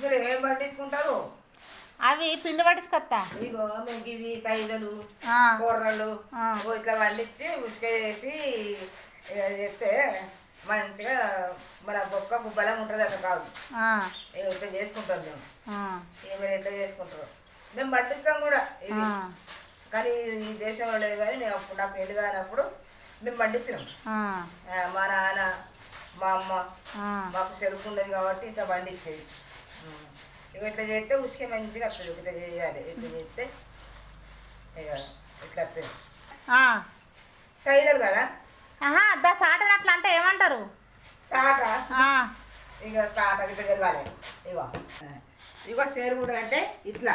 మీరు ఏం పండించుకుంటారు అవి పిండి పట్టించుకొస్తా ఇగో మీకు ఇవి తైదలు కూరలు ఇట్లా పండించి ఉసుక చేసి చేస్తే మంచిగా మన బొక్క బలం ఉంటుంది అట్లా కాదు. ఇట్లా చేసుకుంటాం మేము. మీరు ఎట్లా చేసుకుంటారు? మేము పండిస్తాం కూడా ఇది కానీ ఈ దేశంలో లేదు కానీ మేము అప్పుడు నాకు పెళ్ళి కానప్పుడు మేము పండిస్తున్నాం మా నాన్న మా అమ్మ. మాకు చెరుకు ఉండదు కాబట్టి ఇట్లా పండించేది. ఉం. ఇక ఇట్లా చేస్తే ఉసుక మంచిగా వస్తుంది ఇట్లా చేయాలి ఇట్లా చేస్తే ఇక ఇట్లా వస్తుంది. ఖైదలు కదా? సాటనట్లు అంటే ఏమంటారు? సాట? ఇక సాట ఇట్లా జరగాలి ఇగో. ఇగో చెరుకుడు అంటే ఇట్లా.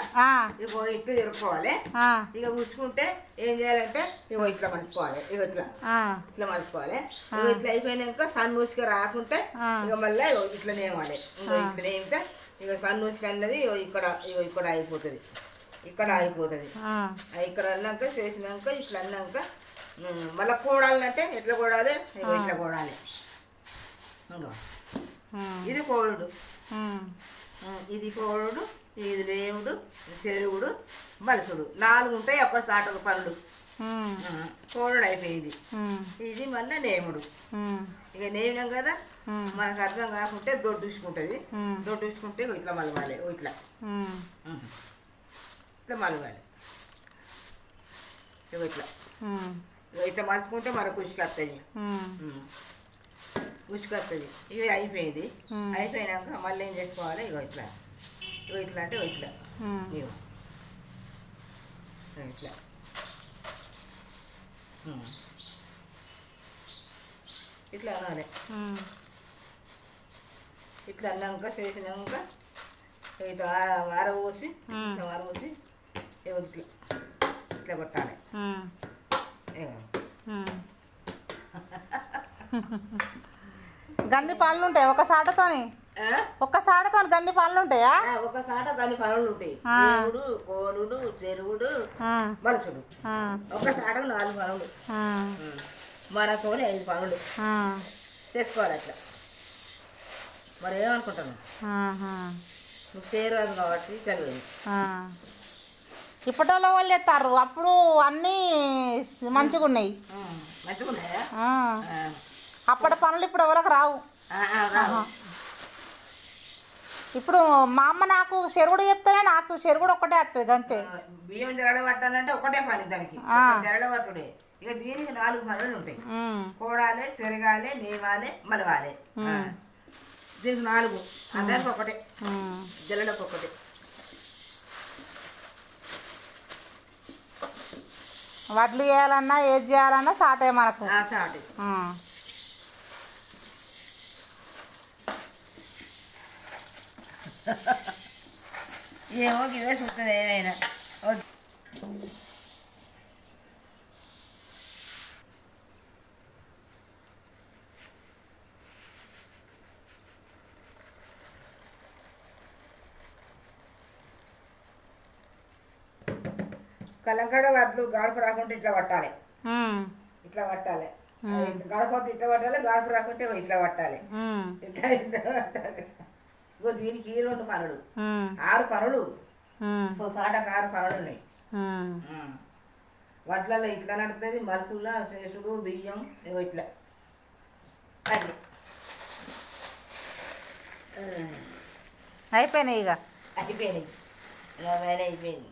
ఇగో ఇట్లా జరుపుకోవాలి ఆ, ఇక ఉసుకుంటే ఏం చేయాలంటే ఇగో ఇట్లా మలుచుకోవాలి ఇగో ఇట్లా. ఇట్లా మలుచుకోవాలి ఇక ఇట్లా అయిపోయినాక సన్ మూసిక రాకుంటే. ఇక మళ్ళీ ఇగో ఇట్లా నేమాలి. ఇగో ఇట్లా నేమితే ఇక సన్ మూసిక అన్నది ఇగో ఇక్కడ ఇగో ఇక్కడ అయిపోతుంది. ఇక్కడ అయిపోతుంది. ఇక్కడ అన్నాక చేసినాక ఇట్లా అన్నాక మళ్ళీ కూడాలంటే ఎట్లా కూడాలి? ఇగో ఇట్లా కూడాలి. ఇంకో ఇది ఉమ్, ఇది కోడుడు ఇది రేవుడు చెరువుడు బలసుడు నాలుగు ఉంటాయి ఒక్క సాటకు పనులు. ఉమ్, ఉమ్, కోడుడు అయిపోయింది. ఇది మళ్ళీ నేముడు. ఇక నేమినాం కదా మనకు అర్థం కాకుంటే దొడ్డుసుకుంటుంది ఉమ్, దొడ్డుసుకుంటే ఇగో ఇట్లా మలవాలి ఇట్లా. ఇట్లా మలవాలి. ఇట్లా. ఇట్లా మలుచుకుంటే మనకు ఉసుకు వస్తుంది వస్తుంది ఇవి అయిపోయింది. అయిపోయినాక మళ్ళీ ఏం చేసుకోవాలి? ఇగో ఇట్లా. ఇగో ఇట్లా అంటే ఇట్లా. ఇగో. ఇట్లా. ఇట్లా అనాలి. ఇట్లా అన్నాక చేసినాక ఇట్లా వార పోసి వార పోసి ఇట్లా. ఇట్లా కొట్టాలి. ఉమ్. గన్ని పనులు ఉంటాయి? ఒక సాటతోని? ఒక్క సాటతో గన్ని పనులు ఉంటాయా? ఒక సాట దాని పనులు ఉంటాయి. దేవుడు కోడుడు చెరువుడు మనుషుడు. ఒక సాటకు నాలుగు పనులు ఆ, మనతోనే ఐదు పనులు ఆ, చేసుకోవాలి అట్లా. మరి ఏమనుకుంటాను నువ్వు చేయరాదు కాబట్టి తెలియదు. ఆ. ఇప్పటిలో వాళ్ళు ఎత్తారు. అప్పుడు అన్నీ మంచిగా ఉన్నాయి మంచిగా ఉన్నాయా. అప్పటి పనులు ఇప్పుడు ఎవరికి రావు. ఇప్పుడు మా అమ్మ నాకు చెరుగుడు చెప్తేనే నాకు చెరుగుడు ఒక్కటే వస్తుంది అంతే బియ్యం జరడ పట్టాలంటే ఒకటే పని దానికి. పట్టుడే. ఇక దీనికి నాలుగు పనులు ఉంటాయి. కోడాలి చెరగాలి నేమాలి మలవాలి. దీనికి నాలుగు. అందరికి ఒకటే. జల్లలకు ఒకటే వడ్లు చేయాలన్నా ఏది చేయాలన్నా సాటే మనకు. సాటి. ఏమో ఇవే చూస్తుంది ఏమైనా. కలంకడ వడ్లు గాడుపు రాకుంటే ఇట్లా పట్టాలి. ఇట్లా పట్టాలి. గడపతో ఇట్లా పట్టాలి గాడుపు రాకుంటే ఇట్లా పట్టాలి. ఇట్లా ఇట్లా పట్టాలి. ఇగో దీనికి ఈ రెండు పనులు. ఆరు పనులు. సాటకు ఆరు పనులు ఉన్నాయి. వడ్లలో ఇట్లా నడుతుంది మరుసుల శేషుడు బియ్యం ఇగో ఇట్లా. అది అయిపోయినాయి ఇక అయిపోయినాయి. ఇక వేరే అయిపోయింది.